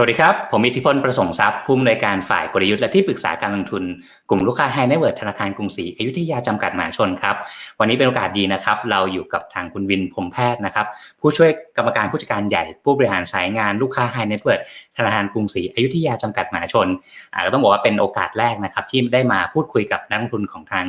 สวัสดีครับ ผมอิทธิพลประสงค์ทรัพย์ผู้อำนวยการฝ่ายกลยุทธ์และที่ปรึกษาการลงทุน กลุ่มลูกค้าไฮเนเวิร์ดธนาคารกรุงศรีอยุธยาจำกัดมหาชนครับ วันนี้เป็นโอกาสดีนะครับ เราอยู่กับทางคุณวินพรมแพทย์นะครับ ผู้ช่วยกรรมการผู้จัดการใหญ่ ผู้บริหารสายงานลูกค้าไฮเนเวิร์ดธนาคารกรุงศรีอยุธยาจำกัดมหาชนาก็ต้องบอกว่าเป็นโอกาสแรกนะครับที่ได้มาพูดคุยกับนักลงทุนของทาง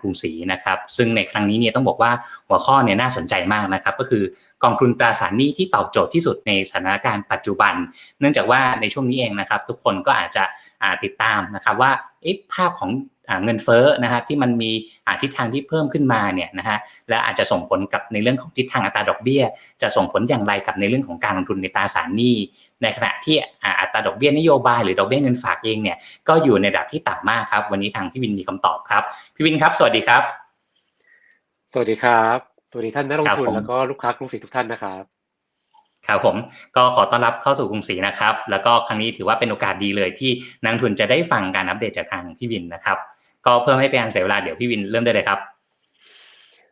กรุงศรีนะครับ ซึ่งในครั้งนี้เนี่ยต้องบอกว่าหัวข้อเนี่ยน่าสนใจมากนะครับ ก็คือกองทุนตราสารหนี้ที่ตอบโจทย์ที่สุดในสถานการณ์ปัจจุบัน เนื่องจากว่าในช่วงนี้เองนะครับ ทุกคนก็อาจจะอ่าติดตามนะครับว่าเอ๊ะภาพของอ่าเงินเฟ้อนะฮะที่มันมีอ่าทิศทางที่เพิ่มขึ้นมาเนี่ยนะฮะและอาจจะส่งผลกับในเรื่องของทิศทางอัตราดอกเบี้ย จะส่งผลอย่างไรกับในเรื่องของการลงทุนในตราสารหนี้ ในขณะที่อ่าอัตราดอกเบี้ยนโยบายหรือดอกเบี้ยเงินฝากเองเนี่ยก็อยู่ในระดับที่ต่ำมากครับวันนี้ทางพี่วินมีคำตอบครับพี่วินครับสวัสดีครับ สวัสดีครับสวัสดีท่านนักลงทุนครับผมแล้วก็ลูกค้ากรุงศรีทุกท่านนะครับ ครับผมก็ขอต้อนรับเข้าสู่กรุงศรีนะครับ แล้วก็ครั้งนี้ถือว่าเป็นโอกาสดีเลยที่นักลงทุนจะได้ฟังการอัปเดตจากทางพี่วินนะครับ ก็เพื่อไม่ให้เป็นการเสียเวลาเดี๋ยวพี่วินเริ่มได้เลยครับ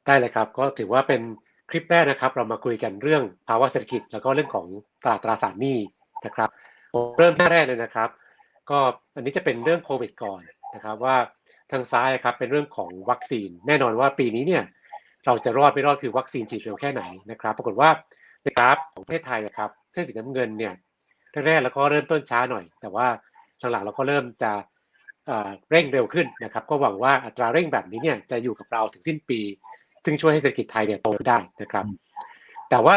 ได้เลยครับ ก็ถือว่าเป็นคลิปแรกนะครับ เรามาคุยกันเรื่องภาวะเศรษฐกิจ แล้วก็เรื่องของตลาดตราสารหนี้นะครับผมเริ่มหน้าแรกเลยนะครับ ก็อันนี้จะเป็นเรื่องโควิดก่อนนะครับ ว่าทางซ้ายครับเป็นเรื่องของวัคซีน แน่นอนว่าปีนี้เนี่ยเราจะรอดไม่รอดคือวัคซีนฉีดเร็วแค่ไหนนะครับ ปรากฏว่า ในกราฟของประเทศไทยอะครับเส้นสีน้ำเงินเนี่ยแรกๆแล้วก็เริ่มต้นช้าหน่อย แต่ว่าหลังๆเราก็เริ่มจะเอ่อเร่งเร็วขึ้นนะครับ ก็หวังว่าอัตราเร่งแบบนี้เนี่ยจะอยู่กับเราถึงสิ้นปี ซึ่งช่วยให้เศรษฐกิจไทยเนี่ยโตได้นะครับ แต่ว่า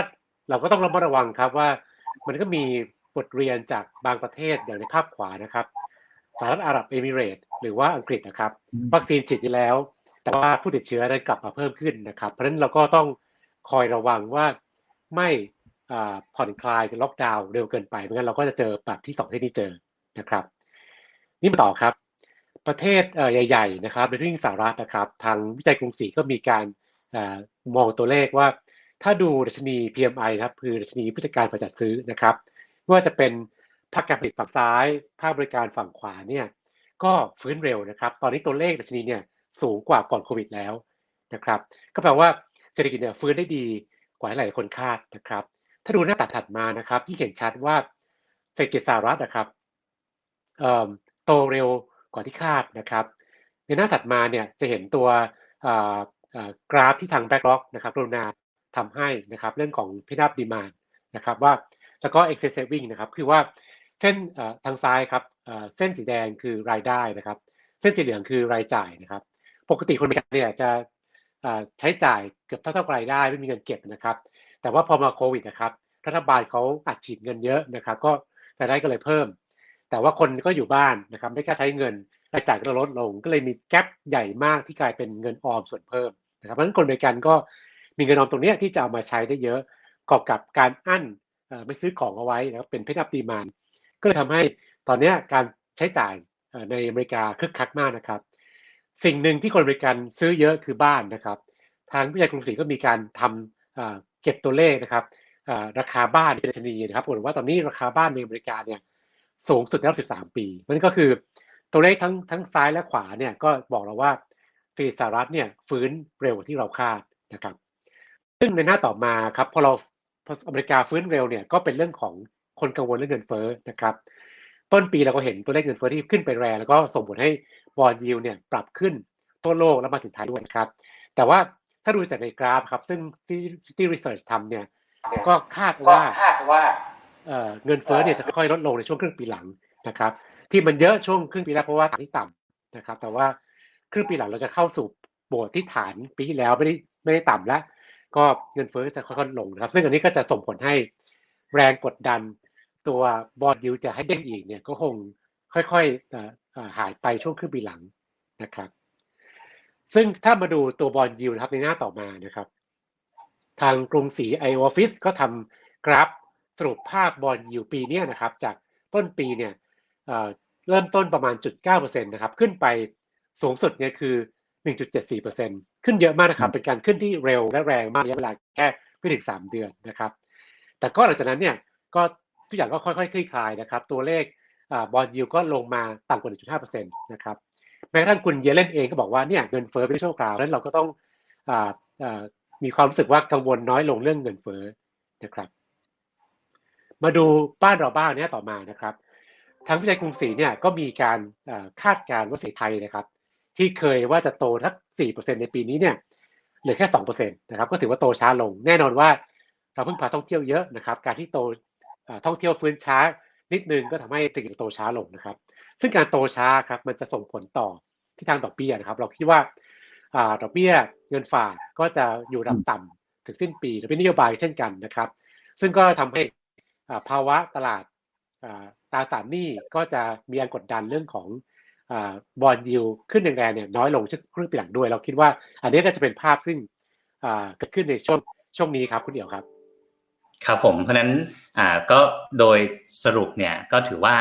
เราก็ต้องระมัดระวังครับว่ามันก็มีบทเรียนจากบางประเทศอย่างในภาพขวานะครับสหรัฐอาหรับเอมิเรตส์หรือว่าอังกฤษนะครับ วัคซีนฉีดไปแล้ว แต่ว่าผู้ติดเชื้อได้กลับมาเพิ่มขึ้นนะครับ เพราะฉะนั้นเราก็ต้องคอยระวังว่า ไม่ผ่อนคลายล็อกดาวน์เร็วเกินไปไม่งั้นเราก็จะเจอแบบที่สองที่นี้เจอนะครับ นี่มาต่อครับ ประเทศใหญ่ ๆ นะครับโดยเฉพาะยิ่งสหรัฐนะครับ ทางวิจัยกรุงศรีก็มีการอมองตัวเลขว่า ถ้าดูดัชนี PMI ครับคือดัชนีผู้จัดการฝ่ายจัดซื้อนะครับไม่ว่าจะเป็นภาคการผลิตฝั่งซ้าย ภาคบริการฝั่งขวาเนี่ยก็ฟื้นเร็วนะครับ ตอนนี้ตัวเลขดัชนีเนี่ยสูงกว่าก่อนโควิดแล้วนะครับ ก็แปลว่าเศรษฐกิจเนี่ยฟื้นได้ดี ว่าหลายคนคาดนะครับ ถ้าดูหน้าตัดถัดมานะครับ ที่เห็นชัดว่าเศรษฐกิจสหรัฐนะครับโตเร็วกว่าที่คาดนะครับ ในหน้าถัดมาเนี่ยจะเห็นตัวกราฟที่ทาง Blackrock นะครับกรุณาทำให้นะครับเรื่องของ p ิ up demand นะครับว่าแล้วก็ excess saving นะครับคือว่าเส้นทางซ้ายครับเส้นสีแดงคือรายได้นะครับ เส้นสีเหลืองคือรายจ่ายนะครับ ปกติคนอเมริกันเนี่ยจะ ใช้จ่ายเกือบเท่าเท่ากับรายได้ไม่มีเงินเก็บนะครับ แต่ว่าพอมาโควิดนะครับรัฐบาลเขาอัดฉีดเงินเยอะนะครับ ก็รายได้ก็เลยเพิ่ม แต่ว่าคนก็อยู่บ้านนะครับ ไม่กล้าใช้เงินรายจ่ายก็ลดลง ก็เลยมีแกลบใหญ่มากที่กลายเป็นเงินออมส่วนเพิ่มนะครับเพราะฉะนั้นคนอเมริกันก็มีเงินออมตรงเนี้ยที่จะเอามาใช้ได้เยอะกอบกับการอั้นไม่ซื้อของเอาไว้นะครับเป็นเพนับดีมานก็เลยทำให้ตอนนี้การใช้จ่ายในอเมริกาคึกคักมากนะครับ สิ่งหนึ่งที่คนอเมริกันซื้อเยอะคือบ้านนะครับ ทางวิจัยกรุงศรีก็มีการทำเอ่อเก็บตัวเลขนะครับราคาบ้านเป็นดัชนีนะครับปรากว่าตอนนี้ราคาบ้านในอเมริกาเนี่ยสูงสุดในรอบ13 ปีมันก็คือตัวเลขทั้งทั้งซ้ายและขวาเนี่ยก็บอกเราว่าเศรษฐกิจสหรัฐเนี่ยฟื้นเร็วกว่าที่เราคาดนะครับซึ่งในหน้าต่อมาครับพอเราออเมริกาฟื้นเร็วเนี่ยก็เป็นเรื่องของคนกังวลเรื่องเงินเฟ้อนะครับ ต้นปีเราก็เห็นตัวเลขเงินเฟ้อที่ขึ้นไปแรงแล้วก็ส่งผลให้ บอลยิวเนี่ยปรับขึ้นทั่วโลกแล้วมาถึงไทยด้วยนะครับ แต่ว่าถ้าดูจากในกราฟครับ ซึ่ง City Research ทำเนี่ยก็คาดว่าคาดว่าเอ่อเงินเฟ้อเนี่ยจะค่อยๆลดลงในช่วงครึ่งปีหลังนะครับ ที่มันเยอะช่วงครึ่งปีแรกเพราะว่าฐานที่ต่ำนะครับ แต่ว่าครึ่งปีหลังเราจะเข้าสู่โบสถ์ที่ฐานปีที่แล้วไม่ได้ไม่ได้ต่ำแล้ว ก็เงินเฟ้อจะค่อยๆลงนะครับ ซึ่งอันนี้ก็จะส่งผลให้แรงกดดันตัวบอลยูจะให้เด้งอีกเนี่ยก็คงค่อยๆเอ่อเอ่อ หายไปช่วงครึ่งปีหลังนะครับ ซึ่งถ้ามาดูตัวบอลยูนะครับในหน้าต่อมานะครับ ทางกรุงศรีไอออฟฟิศก็ทำกราฟสรุปภาพบอลยูปีเนี้ยนะครับ จากต้นปีเนี่ยเอ่อเริ่มต้นประมาณ0.9%นะครับ ขึ้นไปสูงสุดเนี่ยคือ1.74%ขึ้นเยอะมากนะครับ เป็นการขึ้นที่เร็วและแรงมากระยะเวลาแค่ไม่ถึง3เดือนนะครับ แต่ก็หลังจากนั้นเนี่ยก็ทุกอย่างก็ค่อยๆคลี่คลายนะครับ ตัวเลข บอลยูก็ลงมาต่ำกว่า 1.5%นะครับแม้กระทั่งคุณเยเลนเองก็บอกว่าเนี่ยเงินเฟ้อเป็นชั่วคราวแล้วเราก็ต้องออมีความรู้สึกว่ากังวลน้อยลงเรื่องเงินเฟ้อนะครับ มาดูบ้านเราบ้างเนี่ยต่อมานะครับทางวิจัยกรุงศรีเนี่ยก็มีการคาดการณ์ว่าเศรษฐไทยนะครับ ที่เคยว่าจะโตทัก 4%ในปีนี้เนี่ยเหลือแค่ 2%นะครับก็ถือว่าโตช้าลง แน่นอนว่าเราเพิ่งพาท่องเที่ยวเยอะนะครับ การที่โตท่องเที่ยวฟื้นช้า นิดนึงก็ทำให้เศรษฐกิจโตช้าลงนะครับ ซึ่งการโตช้าครับมันจะส่งผลต่อที่ทางดอกเบี้ยนะครับ เราคิดว่าดอกเบี้ยเงินฝากก็จะอยู่ระดับต่ำถึงสิ้นปีและเป็นนโยบายเช่นกันนะครับ ซึ่งก็ทำให้ภาวะตลาดตราสารหนี้ก็จะมีการกดดันเรื่องของบอลยิวขึ้นแรงๆเนี่ยน้อยลงช่วงครึ่งปีหลังด้วย เราคิดว่า อันนี้ก็จะเป็นภาพซึ่งเกิดขึ้นในช่วงช่วงนี้ครับคุณเดี่ยวครับ ครับผมเพราะนั้นก็โดยสรุปเนี่ยก็ถือว่า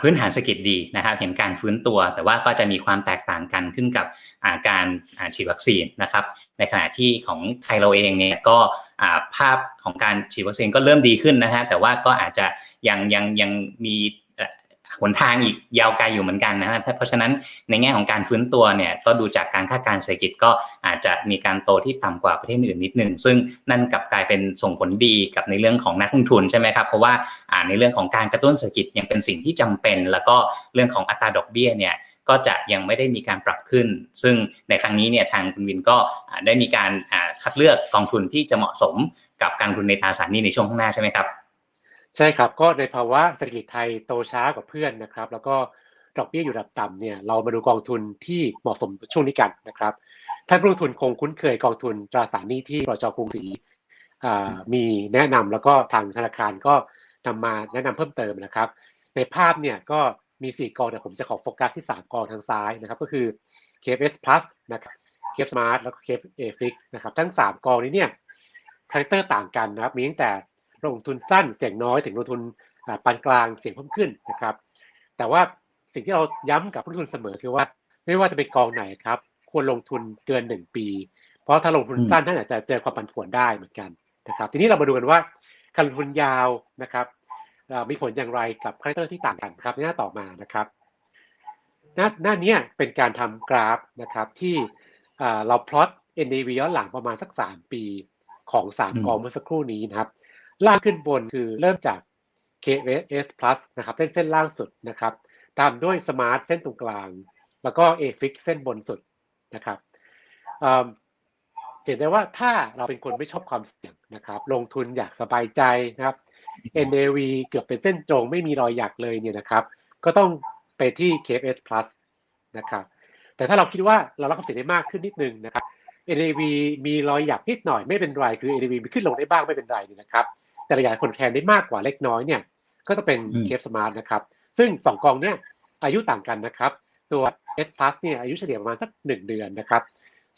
พื้นฐานเศรษฐกิจดีนะครับเห็นการฟื้นตัว แต่ว่าก็จะมีความแตกต่างกันขึ้นกับอาการาฉีดวัคซีนนะครับในขณะที่ของไทยเราเองเนี่ยก็ภาพของการฉีดวัคซีนก็เริ่มดีขึ้นนะฮะแต่ว่าก็อาจจะยังยังยังมี หนทางอีกยาวไกลอยู่เหมือนกันนะฮะเพราะฉะนั้นในแง่ของการฟื้นตัวเนี่ยก็ดูจากการคาดการณ์เศรษฐกิจก็อาจจะมีการโตที่ต่ำกว่าประเทศอื่นนิดนึงซึ่งนั่นกลับกลายเป็นส่งผลดีกับในเรื่องของนักลงทุนใช่ไหมครับเพราะว่าในเรื่องของการกระตุ้นเศรษฐกิจยังเป็นสิ่งที่จำเป็น แล้วก็เรื่องของอัตราดอกเบี้ยเนี่ยก็จะยังไม่ได้มีการปรับขึ้น ซึ่งในครั้งนี้เนี่ยทางคุณวินก็ได้มีการคัดเลือกกองทุนที่จะเหมาะสมกับการลงทุนในตราสารหนี้ในช่วงข้างหน้าใช่ไหมครับ ใช่ครับ ก็ในภาวะเศรษฐกิจไทยโตช้ากว่าเพื่อนนะครับ แล้วก็ดอกเบี้ยอยู่ระดับต่ำเนี่ยเรามาดูกองทุนที่เหมาะสมช่วงนี้กันนะครับท่านผู้ลงทุนคงคุ้นเคยกองทุนตราสารหนี้ที่บจกรุงศรีมีแนะนำแล้วก็ทางธนาคารก็นำมาแนะนำเพิ่มเติมนะครับ ในภาพเนี่ยก็มี 4 กองแต่ผมจะขอโฟกัสที่ 3 กองทางซ้ายนะครับ ก็คือ KFS Plus นะครับ KF Smart แล้วก็ KF Afix นะครับ ทั้ง 3 กองนี้เนี่ยคาแรคเตอร์ต่างกันนะครับ มีตั้งแต่ ลงทุนสั้นเสี่ยงน้อยถึงลงทุนปานกลางเสี่ยงเพิ่มขึ้นนะครับ แต่ว่าสิ่งที่เราย้ำกับผู้ลงทุนเสมอคือว่า ไม่ว่าจะเป็นกองไหนครับ ควรลงทุนเกินหนึ่งปี เพราะถ้าลงทุนสั้นท่านอาจจะเจอความผันผวนได้เหมือนกันนะครับ ทีนี้เรามาดูกันว่าการลงทุนยาวนะครับมีผลอย่างไรกับคาแรคเตอร์ที่ต่างกันครับหน้าต่อมานะครับ หน้าหน้านี้เป็นการทำกราฟนะครับที่เราพลอต NAV ย้อนหลังประมาณสัก 3 ปีของ 3 กองเมื่อสักครู่นี้นะครับ ล่างขึ้นบนคือเริ่มจาก KS Plus นะครับเส้นเส้นล่างสุดนะครับ ตามด้วย Smart เส้นตรงกลาง แล้วก็ AFIX เส้นบนสุดนะครับเห็นได้ว่าถ้าเราเป็นคนไม่ชอบความเสี่ยงนะครับ ลงทุนอยากสบายใจนะครับ NAV เกือบเป็นเส้นตรงไม่มีรอยหยักเลยเนี่ยนะครับ ก็ต้องไปที่ KS Plus นะครับ แต่ถ้าเราคิดว่าเรารับความเสี่ยงได้มากขึ้นนิดนึงนะครับ NAV มีรอยหยักนิดหน่อยไม่เป็นไรคือ NAV มีขึ้นลงได้บ้างไม่เป็นไรนี่นะครับ แต่ระยะผลแทนได้มากกว่าเล็กน้อยเนี่ยก็จะเป็นเคฟสมาร์ทนะครับ ซึ่ง 2 กองเนี่ยอายุต่างกันนะครับ ตัว S Plus เนี่ยอายุเฉลี่ยประมาณสัก 1 เดือนนะครับ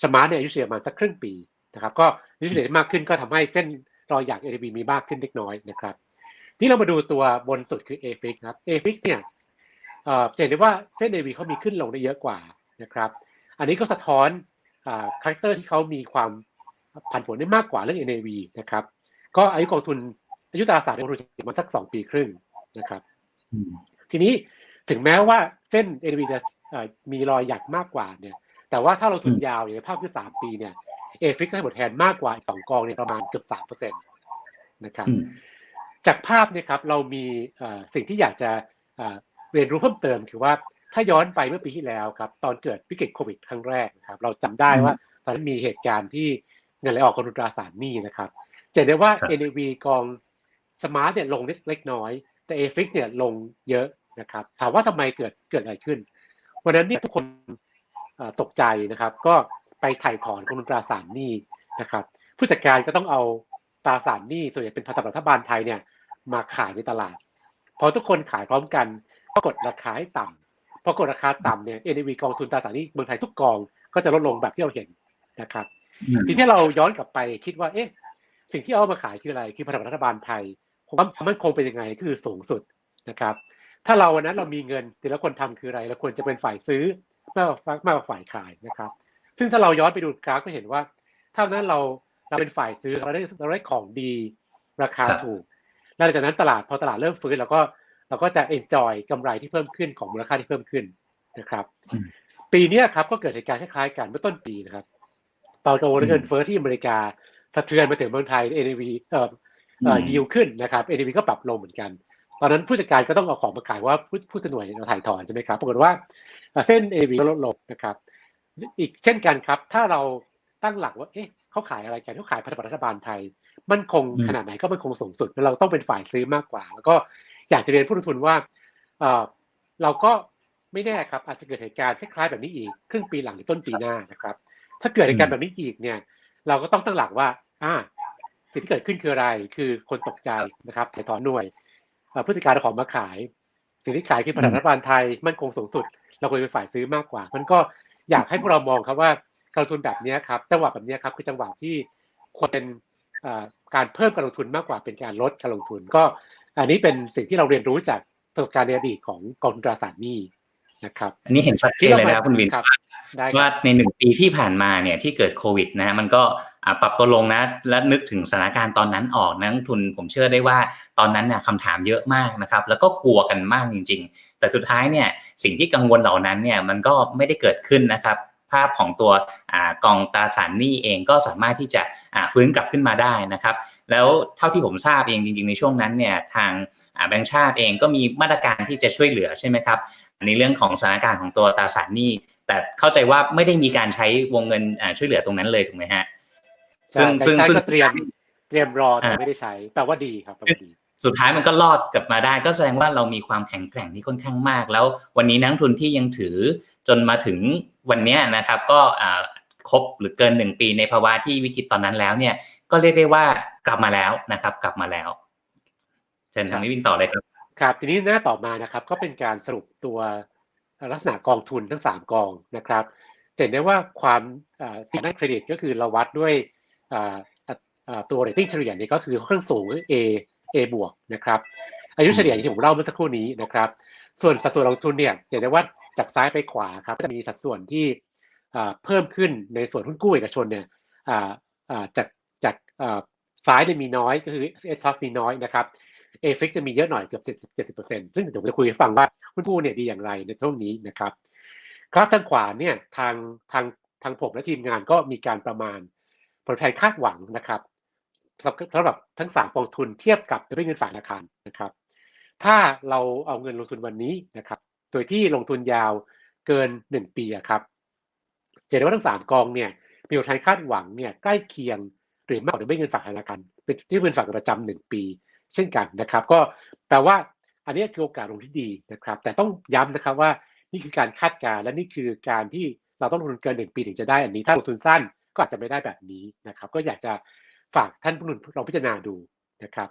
สมาร์ทเนี่ยอายุเฉลี่ยประมาณสักครึ่งปีนะครับก็อายุเฉลี่ยมากขึ้นก็ทำให้เส้นรอยหยัก NAV มีมากขึ้นเล็กน้อยนะครับที่เรามาดูตัวบนสุดคือ AFIX ครับ AFIX เนี่ยจะเห็นได้ว่าเส้น NAV เขามีขึ้นลงได้เยอะกว่านะครับอันนี้ก็สะท้อนคาแรคเตอร์ที่เขามีความผันผวนได้มากกว่าเรื่อง NAV นะครับก็อายุกองทุน อายุตราสารในกองทุนมาสักสองปีครึ่งนะครับทีนี้ถึงแม้ว่าเส้น NAV จะมีรอยหยักมากกว่าเนี่ย แต่ว่าถ้าเราทุนยาวอย่างภาพคือสามปีเนี่ยเอฟิกให้ผลแทนมากกว่าสองกองเนี่ยประมาณเกือบสามเปอร์เซ็นต์นะครับ จากภาพเนี่ยครับเรามีสิ่งที่อยากจะเรียนรู้เพิ่มเติมคือว่าถ้าย้อนไปเมื่อปีที่แล้วครับ ตอนเกิดวิกฤตโควิดครั้งแรกนะครับ เราจำได้ว่าตอนนั้นมีเหตุการณ์ที่เงินไหลออกกองทุนตราสารหนี้นะครับจะได้ว่า NAV กอง สมาร์ทเนี่ยลงเล็กน้อย แต่เอฟิกเนี่ยลงเยอะนะครับถามว่าทำไมเกิดเกิดอะไรขึ้น วันนั้นเนี่ยทุกคนตกใจนะครับ ก็ไปถ่ายถอนกองทุนตราสารหนี้นะครับ ผู้จัดการก็ต้องเอาตราสารหนี้ส่วนใหญ่เป็นพันธบัตรรัฐบาลไทยเนี่ยมาขายในตลาด พอทุกคนขายพร้อมกันก็กดราคาให้ต่ำพอกดราคาต่ำเนี่ย NAV กองทุนตราสารหนี้เมืองไทยทุกกองก็จะลดลงแบบที่เราเห็นนะครับทีนี้เราย้อนกลับไปคิดว่าเอ๊ะ สิ่งที่เอามาขายคืออะไรคือพันธบัตรรัฐบาลไทยความมั่นคงเป็นยังไงก็คือสูงสุดนะครับ ถ้าเราวันนั้นเรามีเงินแต่ละคนทำคืออะไรเราควรจะเป็นฝ่ายซื้อมากกว่ามากกว่าฝ่ายขายนะครับ ซึ่งถ้าเราย้อนไปดูกราฟก็เห็นว่า ถ้านั้นเราเราเป็นฝ่ายซื้อเราได้เราได้ของดีราคาถูกหลังจากนั้นตลาดพอตลาดเริ่มฟื้นเราก็เราก็จะเอนจอยกำไรที่เพิ่มขึ้นของมูลค่าที่เพิ่มขึ้นนะครับ ปีนี้ครับก็เกิดเหตุการณ์คล้ายๆกันเมื่อต้นปีนะครับเปาโตเงินเฟ้อที่อเมริกา สะเทือนมาถึงเมืองไทย NAV เอ่อเอ่ออืมยิวขึ้นนะครับ NAV ก็ปรับลงเหมือนกัน ตอนนั้นผู้จัดการก็ต้องเอาของมาขายว่าผู้ผู้สนวยเราถ่ายถอนใช่ไหมครับปรากฏว่าเอ่อเส้น NAV ก็ลดลงนะครับ อีกเช่นกันครับ ถ้าเราตั้งหลักว่าเอ๊ะเขาขายอะไรกันเขาขายพันธบัตรรัฐบาลไทย มันคงอืมขนาดไหนก็มันคงสูงสุดแล้วเราต้องเป็นฝ่ายซื้อมากกว่า แล้วก็อยากจะเรียนผู้ลงทุนว่าเอ่อเราก็ไม่แน่ครับอาจจะเกิดเหตุการณ์คล้ายๆแบบนี้อีกครึ่งปีหลังหรือต้นปีหน้านะครับ ถ้าเกิดเหตุการณ์แบบนี้อีกเนี่ย เราก็ต้องตั้งหลักว่าอ่าสิ่งที่เกิดขึ้นคืออะไร คือคนตกใจนะครับถ่ายถอนหน่วยเอ่อผู้จัดการเอาของมาขาย สิ่งที่ขายคือพันธบัตรรัฐบาลไทยมั่นคงสูงสุด เราควรเป็นฝ่ายซื้อมากกว่า มันก็อยากให้พวกเรามองครับว่าการลงทุนแบบเนี้ยครับจังหวะแบบเนี้ยครับคือจังหวะที่ควรเป็นเอ่อการเพิ่มการลงทุนมากกว่าเป็นการลดการลงทุน ก็อันนี้เป็นสิ่งที่เราเรียนรู้จากประสบการณ์ในอดีตของกองทุนตราสารหนี้ นะครับ อันนี้เห็นชัดเจนเลยนะครับคุณวินครับได้คว่ารับในหนึ่งปีที่ผ่านมาเนี่ยที่เกิดโควิดนะฮะมันก็อ่าปรับตัวลงนะและนึกถึงสถานการณ์ตอนนั้นออกนักลงทุนผมเชื่อได้ว่าตอนนั้นเนี่ยคำถามเยอะมากนะครับแล้วก็กลัวกันมากจริง ๆ แต่สุดท้ายเนี่ยสิ่งที่กังวลเหล่านั้นเนี่ยมันก็ไม่ได้เกิดขึ้นนะครับ ภาพของตัวอกองตราสารหนี้เองก็สามารถที่จะฟื้นกลับขึ้นมาได้นะครับ แล้วเท่าที่ผมทราบเองจริง ๆ ในช่วงนั้นเนี่ยทางแบงก์ชาติเองก็มีมาตรการที่จะช่วยเหลือใช่ไหมครับในเรื่องของสถานการณ์ของตัวตราสารหนี้ แต่เข้าใจว่าไม่ได้มีการใช้วงเงินช่วยเหลือตรงนั้นเลยถูกไหมฮะซึ่งซึ่งซึ่งก็เตรียมเตรียมรอแต่ไม่ได้ใช้แปลว่าดีครับแปลว่าดี สุดท้ายมันก็รอดกลับมาได้ ก็แสดงว่าเรามีความแข็งแกร่งที่ค่อนข้างมาก แล้ววันนี้นักทุนที่ยังถือจนมาถึงวันนี้นะครับ ก็ครบหรือเกินหนึ่งปีในภาวะที่วิกฤตตอนนั้นแล้วเนี่ย ก็เรียกได้ว่ากลับมาแล้วนะครับ กลับมาแล้วเชิญทางนิวินต่อเลยครับครับทีนี้หน้าต่อมานะครับก็เป็นการสรุปตัวลักษณะกองทุนทั้ง 3 กองนะครับเห็นได้ว่าความสิ่งด้านเครดิตก็คือเราวัดด้วยตัวเรตติ้งเฉลี่ยนี่ก็คือเครื่องสูง A A บวกนะครับอายุเฉลี่ยอย่างที่ผมเล่าเมื่อสักครู่นี้นะครับ ส่วนสัดส่วนลงทุนเนี่ยจะเห็นได้ว่าจากซ้ายไปขวาครับจะมีสัดส่วนที่เพิ่มขึ้นในส่วนหุ้นกู้เอกชนเนี่ยจากจากซ้ายเนี่ยมีน้อยก็คือ S plus มีน้อยนะครับเอฟิกจะมีเยอะหน่อยเกือบ70 70%ซึ่งเดี๋ยวผมจะคุยให้ฟังว่าหุ้นกู้เนี่ยดีอย่างไรในช่วงนี้นะครับครับทางขวาเนี่ยทางทางทางผมและทีมงานก็มีการประมาณผลแทนคาดหวังนะครับ สำหรับบทั้งสามกองทุนเทียบกับด้วยเงินฝากธนาคารนะครับ ถ้าเราเอาเงินลงทุนวันนี้นะครับ โดยที่ลงทุนยาวเกิน 1 ปีครับจะเห็นได้ว่าทั้งสามกองเนี่ยมีผลตอบแทนคาดหวังเนี่ยใกล้เคียงหรือมากกว่าด้วยเงินฝากธนาคารเป็นที่เงินฝากประจำหนึ่งปี เช่นกันนะครับ ก็แปลว่าอันนี้คือโอกาสลงที่ดีนะครับ แต่ต้องย้ำนะครับว่านี่คือการคาดการณ์และนี่คือการที่เราต้องลงทุนเกินหนึ่งปีถึงจะได้อันนี้ ถ้าลงทุนสั้นก็อาจจะไม่ได้แบบนี้นะครับ ก็อยากจะ ฝากท่านผู้ลงทุนลองพิจารณาดูนะครับ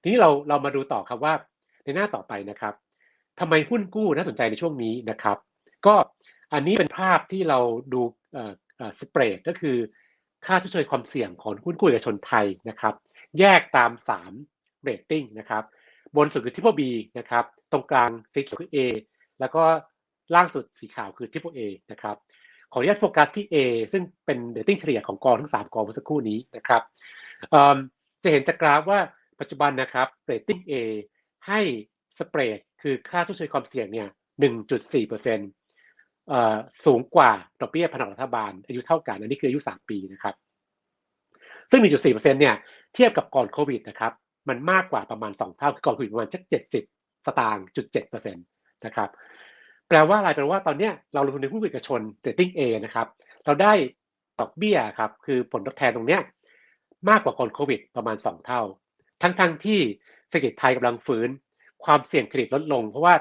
ทีนี้เราเรามาดูต่อครับว่าในหน้าต่อไปนะครับทำไมหุ้นกู้น่าสนใจในช่วงนี้นะครับ ก็อันนี้เป็นภาพที่เราดูสเปรดก็คือค่าชดเชยความเสี่ยงของหุ้นกู้เอกชนไทยนะครับ แยกตาม3เรตติ้งนะครับ บนสุดคือ Triple B นะครับ ตรงกลางสีเขียวคือ A แล้วก็ล่างสุดสีขาวคือ Triple A นะครับ ขออนุญาตโฟกัสที่ A ซึ่งเป็นเรตติ้งเฉลี่ยของกองทั้ง 3 กองเมื่อสักครู่นี้นะครับจะเห็นจากกราฟว่าปัจจุบันนะครับเรตติ้ง A ให้สเปรดคือค่าชดเชยความเสี่ยงเนี่ย 1.4%เอ่อสูงกว่าดอกเบี้ยพันธบัตรรัฐบาล อายุเท่ากัน อันนี้คืออายุ 3 ปีนะครับ ซึ่ง 1.4%เนี่ยเทียบกับก่อนโควิดนะครับมันมากกว่าประมาณ 2 เท่าคือก่อนโควิดประมาณสัก70 สตางค์จุด7%นะครับ แปลว่าอะไรแปลว่าตอนเนี้ยเราลงทุนในหุ้นเอกชนเรตติ้ง A นะครับ เราได้ดอกเบี้ยครับ คือผลตอบแทนตรงเนี้ยมากกว่าก่อนโควิดประมาณ 2 เท่า ทั้งๆทที่เศรษฐกิจไทยกำลังฟื้น ความเสี่ยงเครดิตลดลง เพราะว่า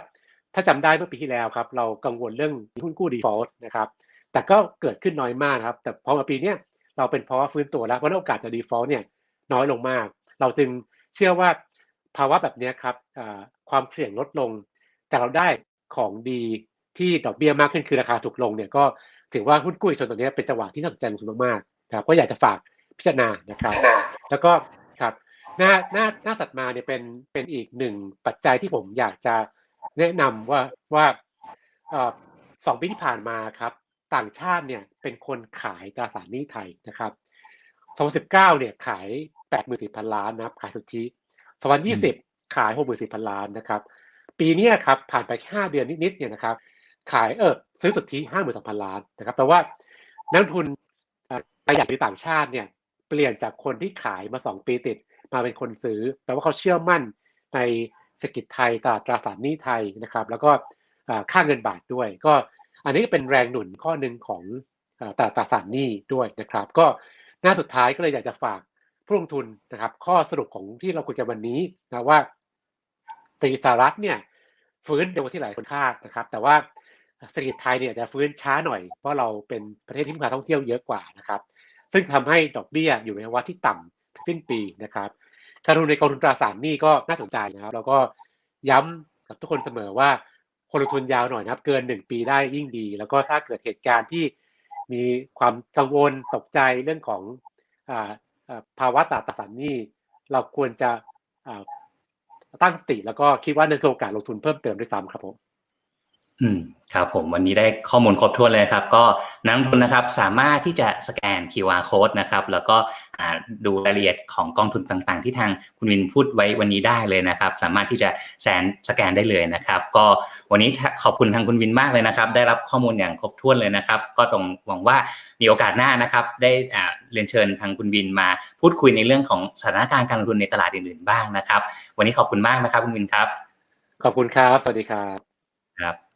ถ้าจำได้เมื่อปีที่แล้วครับ เรากังวลเรื่องหุ้นกู้ default นะครับ แต่ก็เกิดขึ้นน้อยมากครับ แต่พอมาปีนี้เราเป็นเพราะว่าฟื้นตัวแล้วเพราะนั้นโอกาสจะ default เนี่ยน้อยลงมาก เราจึงเชื่อว่าภาวะแบบนี้ครับความเสี่ยงลดลง แต่เราได้ ของดีที่ดอกเบี้ยมากขึ้นคือราคาถูกลงเนี่ยก็ถือว่าหุ้นกู้เอกชนตัวเนี้ยเป็นจังหวะที่น่าสนใจลงทุนมากๆนะครับก็อยากจะฝากพิจารณานะครับ แล้วก็ครับหน้าหน้าหน้าสัตว์มาเนี่ยเป็นเป็นอีกหนึ่งปัจจัยที่ผมอยากจะแนะนำว่าว่าเอ่อสองปีที่ผ่านมาครับต่างชาติเนี่ยเป็นคนขายตราสารหนี้ไทยนะครับ2019เนี่ยขาย 84,000 ล้านนะครับขายสุทธิ2020 ขาย 64,000 ล้านนะครับ ปีนี้ครับผ่านไปแค่5เดือนนิดๆเนี่ยนะครับ ขายเออซื้อสุทธิ52,000ล้านนะครับแปลว่านักทุนเอ่อรายใหญ่หรือต่างชาติเนี่ยเปลี่ยนจากคนที่ขายมา 2 ปีติดมาเป็นคนซื้อแปลว่าเขาเชื่อมั่นในเศรษฐกิจไทยตลาดตราสารหนี้ไทยนะครับ แล้วก็อ่าค่าเงินบาทด้วย ก็อันนี้ก็เป็นแรงหนุนข้อหนึ่งของตลาดตราสารหนี้ด้วยนะครับ ก็หน้าสุดท้ายก็เลยอยากจะฝากผู้ลงทุนนะครับ ข้อสรุปของที่เราคุยกันวันนี้นะว่า เศรษฐกิจสหรัฐเนี่ยฟื้นเร็วกว่าที่หลายคนคาดนะครับ แต่ว่าเศรษฐกิจไทยเนี่ยจะฟื้นช้าหน่อย เพราะเราเป็นประเทศที่มีการท่องเที่ยวเยอะกว่านะครับ ซึ่งทำให้ดอกเบี้ยอยู่ในภาวะที่ต่ำสิ้นปีนะครับการลงทุนในกองทุนตราสารหนี้ก็น่าสนใจนะครับแล้วก็ย้ำกับทุกคนเสมอว่าคนลงทุนยาวหน่อยนะครับเกินหนึ่งปีได้ยิ่งดี แล้วก็ถ้าเกิดเหตุการณ์ที่มีความกังวลตกใจเรื่องของอ่าอ่าภาวะตราสารหนี้ เราควรจะ ตั้งสติแล้วก็คิดว่านั่นคือโอกาสลงทุนเพิ่มเติมด้วยซ้ำครับผม อืมครับผมวันนี้ได้ข้อมูลครบถ้วนเลยครับ ก็นักลงทุนนะครับสามารถที่จะสแกน QR code นะครับแล้วก็อ่าดูรายละเอียดของกองทุนต่างๆ ที่ทางคุณวินพูดไว้วันนี้ได้เลยนะครับ สามารถที่จะแสนสแกนได้เลยนะครับ ก็วันนี้ขอบคุณทางคุณวินมากเลยนะครับ ได้รับข้อมูลอย่างครบถ้วนเลยนะครับ ก็ต้องหวังว่ามีโอกาสหน้านะครับ ได้อ่าเรียนเชิญทางคุณวินมาพูดคุยในเรื่องของสถานการณ์การลงทุนในตลาดอื่นๆบ้างนะครับ วันนี้ขอบคุณมากนะครับคุณวินครับ ขอบคุณครับ สวัสดีครับครับ